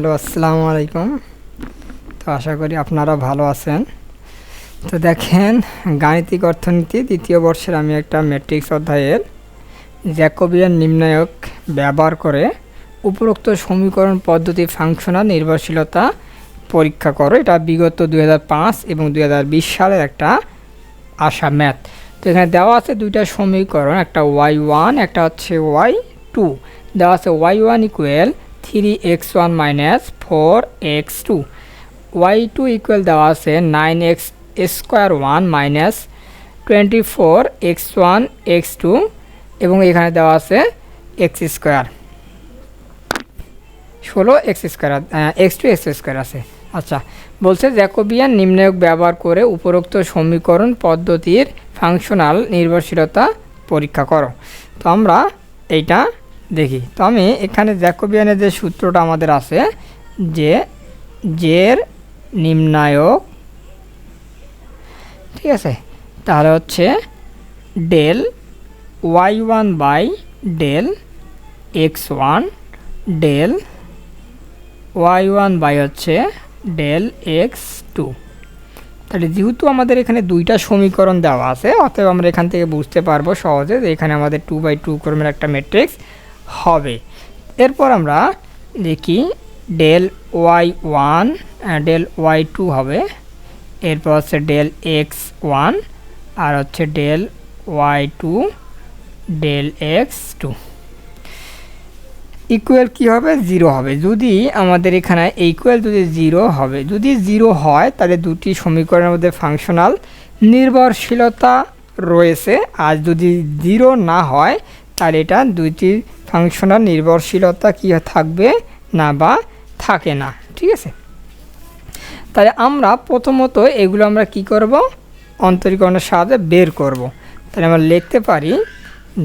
Hello, আসসালামু আলাইকুম। তো আশা করি আপনারা ভালো আছেন। তো দেখেন, গাণিতিক অর্থনীতি দ্বিতীয় বর্ষের আমি একটা ম্যাট্রিক্স অধ্যায়ের জ্যাকোবিয়ান নির্ণায়ক ব্যবহার করে উপরোক্ত সমীকরণ পদ্ধতি ফাংশনাল নির্ভরশীলতা পরীক্ষা করো। এটা বিগত দু হাজার পাঁচ এবং দু হাজার বিশ সালের একটা আশা ম্যাথ তো এখানে দেওয়া আছে দুইটা সমীকরণ, একটা ওয়াই ওয়ান একটা হচ্ছে ওয়াই টু দেওয়া আছে y one equal three x one minus four x two y two equal দেওয়া আছে nine x square one minus twenty four x one x two এবং এখানে দেওয়া আছে এক্স স্কোয়ার ষোলো x square x two x square আছে। আচ্ছা বলছে জ্যাকোবিয়ান নির্ণায়ক ব্যবহার করে উপরোক্ত সমীকরণ পদ্ধতির ফাংশনাল নির্ভরশীলতা পরীক্ষা করো। তো আমরা এইটা দেখি, তো আমি এখানে জ্যাকোবিয়ানের যে সূত্রটা আমাদের আছে, যে জের নিম্নায়ক, ঠিক আছে? তাহলে হচ্ছে del y one by del x one del y one by হচ্ছে ডেল এক্স টু। তাহলে যেহেতু আমাদের এখানে দুইটা সমীকরণ দেওয়া আছে, অতএব আমরা এখান থেকে বুঝতে পারব সহজে যে এখানে আমাদের টু বাই টু ক্রমের একটা ম্যাট্রিক্স হবে। এরপর আমরা দেখি del y one del y two হবে। এরপর হচ্ছে ডেল এক্স ওয়ান আর হচ্ছে del y two del x two equal কী হবে? জিরো হবে। যদি আমাদের এখানে ইকুয়াল যদি জিরো হবে, যদি জিরো হয়, তাহলে দুটি সমীকরণের মধ্যে ফাংশনাল নির্ভরশীলতা রয়েছে। আর যদি জিরো না হয় তাহলে এটা দুইটি ফাংশনাল নির্ভরশীলতা কী থাকবে না বা থাকে না, ঠিক আছে? তাহলে আমরা প্রথমত এগুলো আমরা কি করব? অন্তরীকরণের সাহায্যে বের করব। তাহলে আমরা লিখতে পারি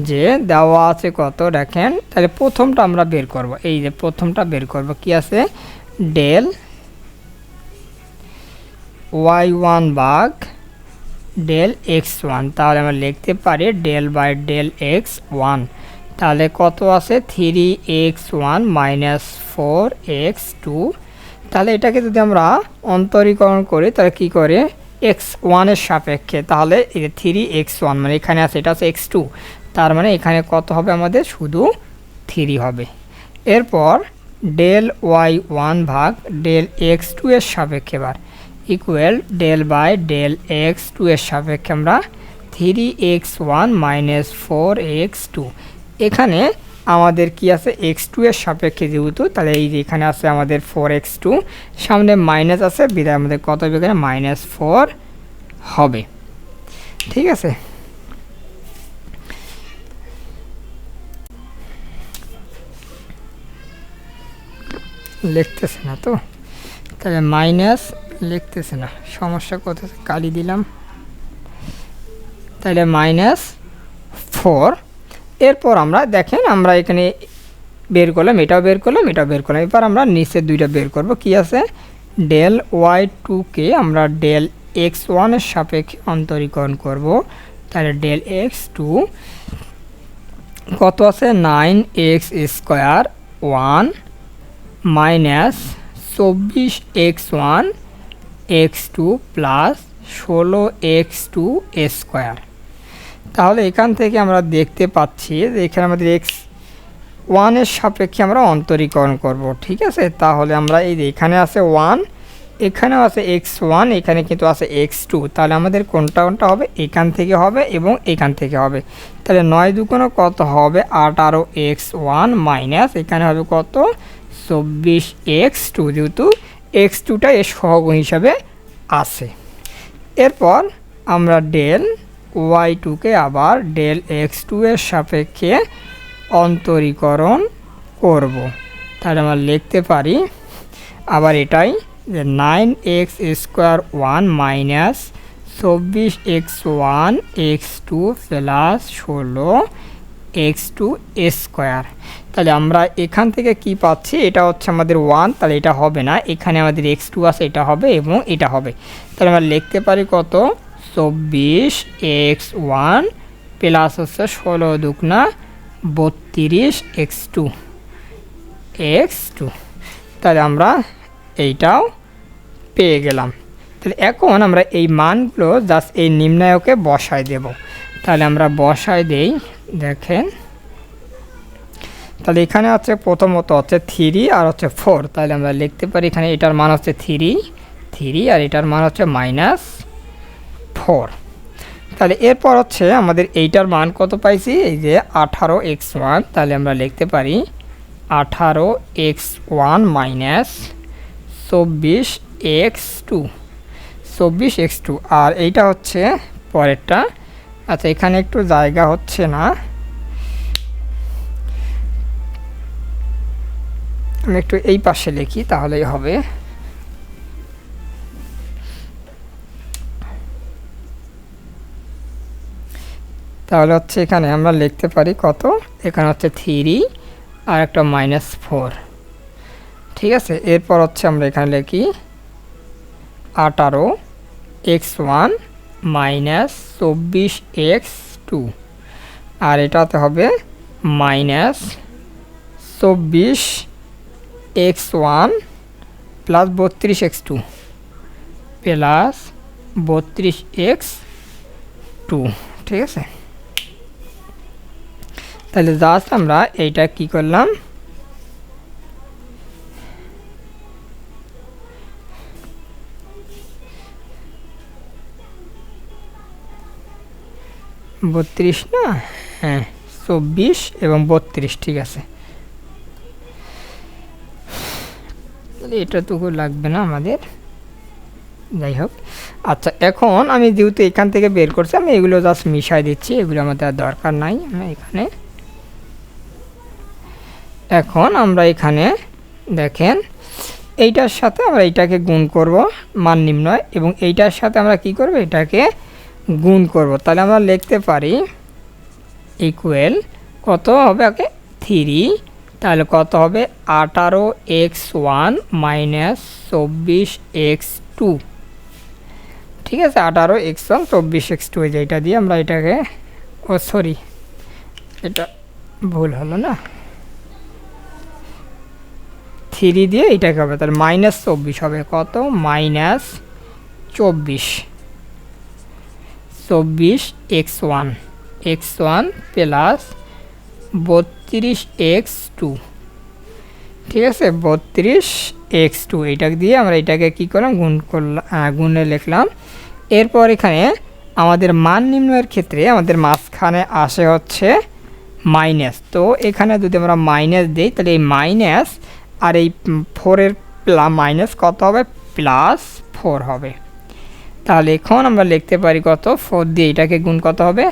যে দেওয়া আছে কত, দেখেন, তাহলে প্রথমটা আমরা বের করব। এই যে প্রথমটা বের করব, কি আছে? Del y one by del x one তাহলে আমরা লিখতে পারি del by del x one তাহলে কত আছে? Three x one minus four x two তাহলে এটাকে যদি আমরা অন্তরীকরণ করি, তাহলে কী করে? এক্স ওয়ানের সাপেক্ষে, তাহলে থ্রি এক্স ওয়ান মানে এখানে আছে, এটা আছে এক্স টু তার মানে এখানে কত হবে আমাদের? শুধু থ্রি হবে। এরপর ডেল ওয়াই ওয়ান ভাগ ডেল এক্স টু এর সাপেক্ষে এবার equal del by del x two এর সাপেক্ষে আমরা three x one minus four x two এখানে আমাদের কি আছে? এক্স টু এর সাপেক্ষে যেহেতু, তাহলে এই যে এখানে আছে আমাদের ফোর এক্স টু সামনে মাইনাস আছে বিদায় আমাদের কত হবে এখানে? মাইনাস ফোর হবে। ঠিক আছে? লিখতেছে না তো? তাহলে মাইনাস লিখতেছে না। সমস্যা কোথায়? কালি দিলাম। তাহলে মাইনাস ফোর এরপর আমরা দেখেন, আমরা এখানে বের করলাম, এটাও বের করলাম, এটাও বের করলাম। এবার আমরা নিচের দুইটা বের করব। কি আছে? ডেল ওয়াই টুকে আমরা ডেল এক্স ওয়ানের সাপেক্ষে অন্তরীকরণ করব। তাহলে ডেল এক্স টু কত আছে? Nine x square one minus চব্বিশ x one x two plus ষোলো এক্স টু স্কোয়ার। তাহলে এখান থেকে আমরা দেখতে পাচ্ছি যে এখানে আমাদের এক্স ওয়ানের সাপেক্ষে আমরা অন্তরীকরণ করব, ঠিক আছে? তাহলে আমরা এই যে এখানে আছে ওয়ান, এখানেও আছে এক্স ওয়ান, এখানে কিন্তু আছে এক্স টু। তাহলে আমাদের কোনটা কোনটা হবে? এখান থেকে হবে এবং এখান থেকে হবে। তাহলে নয় দুকোনো কত হবে? আঠারো এক্স ওয়ান মাইনাস এখানে হবে কত? চব্বিশ এক্স টু, যেহেতু এক্স টুটা এর সহগ হিসাবে আছে। এরপর আমরা ডেল ওয়াই টুকে আবার ডেল এক্স টু এর সাপেক্ষে অন্তরীকরণ করব। তাহলে আমরা লিখতে পারি আবার এটাই যে nine x square one minus চব্বিশ x one x two plus ষোলো এক্স টু স্কোয়ার তাহলে আমরা এখান থেকে কি পাচ্ছি? এটা হচ্ছে আমাদের ওয়ান তাহলে এটা হবে না। এখানে আমাদের এক্স টু আছে, এটা হবে এবং এটা হবে। তাহলে আমরা লিখতে পারি কত? চব্বিশ এক্স ওয়ান প্লাস হচ্ছে ষোলো দুকনা বত্রিশ এক্স টু এক্স টু তাহলে আমরা এইটাও পেয়ে গেলাম। তাহলে এখন আমরা এই মানগুলো জাস্ট এই নির্ণায়কে বসায় দেব। তাহলে আমরা বসায় দেই দেখেন। তাহলে এখানে হচ্ছে প্রথমত হচ্ছে থ্রি আর হচ্ছে ফোর তাহলে আমরা লিখতে পারি এখানে এটার মান হচ্ছে থ্রি থ্রি আর এটার মান হচ্ছে মাইনাস ফোর তাহলে এরপর হচ্ছে আমাদের এইটার মান কত পাইছি? এই যে আঠারো এক্স ওয়ান। তাহলে আমরা লিখতে পারি আঠারো এক্স ওয়ান মাইনাস চব্বিশ এক্স টু। চব্বিশ এক্স টু। আর এইটা হচ্ছে পরেরটা আচ্ছা এখানে একটু জায়গা হচ্ছে না। আমি একটু এই পাশে লিখি, তাহলেই হবে। তাহলে হচ্ছে এখানে আমরা লিখতে পারি কত? এখানে হচ্ছে থ্রি আর একটা মাইনাস ফোর। ঠিক আছে? এরপর হচ্ছে আমরা এখানে লিখি আঠারো, এক্স ওয়ান মাইনাস চব্বিশ এক্স টু। আর এটাতে হবে মাইনাস চব্বিশ এক্স ওয়ান প্লাস বত্রিশ এক্স টু প্লাস বত্রিশ এক্স টু, ঠিক আছে? তাহলে জাস্ট আমরা এইটা কি করলাম? বত্রিশ না? হ্যাঁ চব্বিশ এবং বত্রিশ, ঠিক আছে। এটাটুকু লাগবে না আমাদের। যাই হোক। আচ্ছা এখন আমি যেহেতু এখান থেকে বের করছি, আমি এগুলো জাস্ট মিশাই দিচ্ছি, এগুলো আমাদের আর দরকার নাই এখানে। এখন আমরা এখানে দেখেন, এইটার সাথে আমরা এইটাকে গুণ করব, মান নির্ণয়, এবং এইটার সাথে আমরা কি করব? এটাকে গুণ করব। তাহলে আমরা লিখতে পারি ইকুয়েল কত হবে আগে থ্রি তাহলে কত হবে আঠারো এক্স ওয়ান মাইনাস চব্বিশ এক্স টু। ঠিক আছে, আঠারো এক্স ওয়ান চব্বিশ এক্স টু এইটা দিয়ে আমরা এটাকে, ও সরি এটা ভুল হলো না। থ্রি দিয়ে এইটাকে হবে, তাহলে মাইনাস চব্বিশ হবে, কত? মাইনাস চব্বিশ। চব্বিশ x one x one plus বত্রিশ এক্স টু। ঠিক আছে, বত্রিশ এক্স টু। এইটা দিয়ে আমরা এটাকে কী করলাম? গুণ করলাম গুণে লিখলাম। এরপর এখানে আমাদের মান নির্ণয়ের ক্ষেত্রে আমাদের মাঝখানে আসে হচ্ছে মাইনাস। তো এখানে যদি আমরা মাইনাস দিই, তাহলে এই মাইনাস আর এই ফোরের মাইনাস কত হবে? প্লাস ফোর হবে। তাহলে এখন আমরা লিখতে পারি কত? ফোর দিয়ে এটাকে গুণ কত হবে?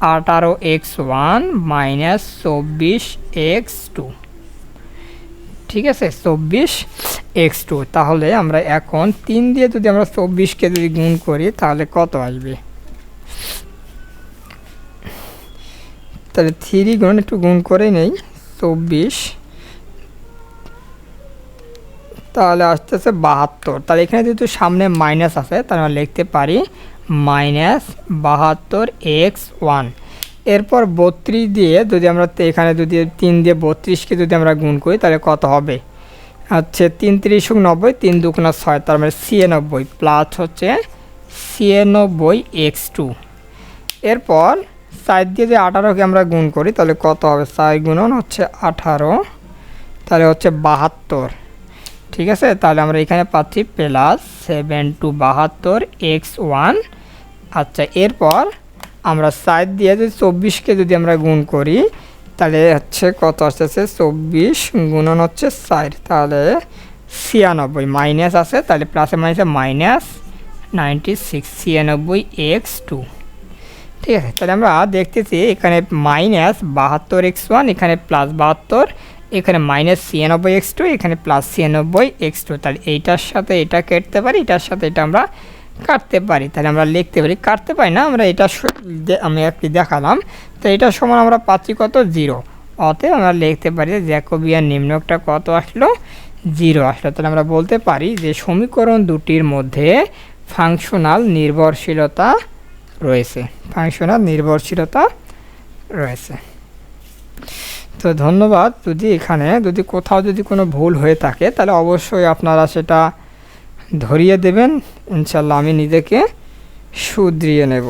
আঠারো এক্স ওয়ান মাইনাস চব্বিশ এক্স টু। ঠিক আছে, চব্বিশ এক্স টু। তাহলে আমরা এখন তিন দিয়ে যদি আমরা চব্বিশকে যদি গুণ করি, তাহলে কত আসবে? তাহলে থ্রি গুণ, একটু গুণ করে নেই। চব্বিশ তাহলে আসতেছে বাহাত্তর। তাহলে এখানে যেহেতু সামনে মাইনাস আছে, তাহলে আমরা লিখতে পারি মাইনাস বাহাত্তর এক্স ওয়ান এরপর বত্রিশ দিয়ে যদি আমরা এখানে যদি তিন দিয়ে বত্রিশকে যদি আমরা গুণ করি, তাহলে কত হবে? হচ্ছে তিন তিরিশ নব্বই, তিন দুগুণা ছয়, তার মানে ছিয়ানব্বই প্লাস হচ্ছে ছিয়ানব্বই এক্স টু এরপর সাইড দিয়ে যদি আঠারোকে আমরা গুণ করি, তাহলে কত হবে? চার গুণন হচ্ছে আঠারো, তাহলে হচ্ছে বাহাত্তর। ঠিক আছে? তাহলে আমরা এখানে পাচ্ছি প্লাস সেভেন টু বাহাত্তর এক্স ওয়ান আচ্ছা এরপর আমরা সাইড দিয়ে যদি চব্বিশকে যদি আমরা গুণ করি, তাহলে হচ্ছে কত আসতেছে? চব্বিশ গুণন হচ্ছে সাইড তাহলে ছিয়ানব্বই মাইনাস আছে, তাহলে প্লাসে মাইনাসে মাইনাস নাইনটি সিক্স ছিয়ানব্বই এক্স টু ঠিক আছে, তাহলে আমরা দেখতেছি এখানে মাইনাস বাহাত্তর এক্স ওয়ান এখানে প্লাস বাহাত্তর এখানে মাইনাস ছিয়ানব্বই এক্স টু এখানে প্লাস ছিয়ানব্বই এক্স টু তাহলে এইটার সাথে এটা কাটতে পারি, এটার সাথে এটা আমরা কাটতে পারি। তাহলে আমরা লিখতে পারি, কাটতে পারি না, আমরা এটা আমি একটি দেখালাম। তো এটার সমান আমরা পাচ্ছি কত? জিরো অতএব আমরা লিখতে পারি যে জ্যাকোবিয়ার নিম্নকটা কত আসলো? জিরো আসলো। তাহলে আমরা বলতে পারি যে সমীকরণ দুটির মধ্যে ফাংশনাল নির্ভরশীলতা রয়েছে। ফাংশনাল নির্ভরশীলতা রয়েছে। তো ধন্যবাদ। যদি এখানে যদি কোথাও যদি কোনো ভুল হয়ে থাকে, তাহলে অবশ্যই আপনারা সেটা ধরিয়ে দেবেন। ইনশাল্লাহ আমি নিজেকে শুধরিয়ে নেব।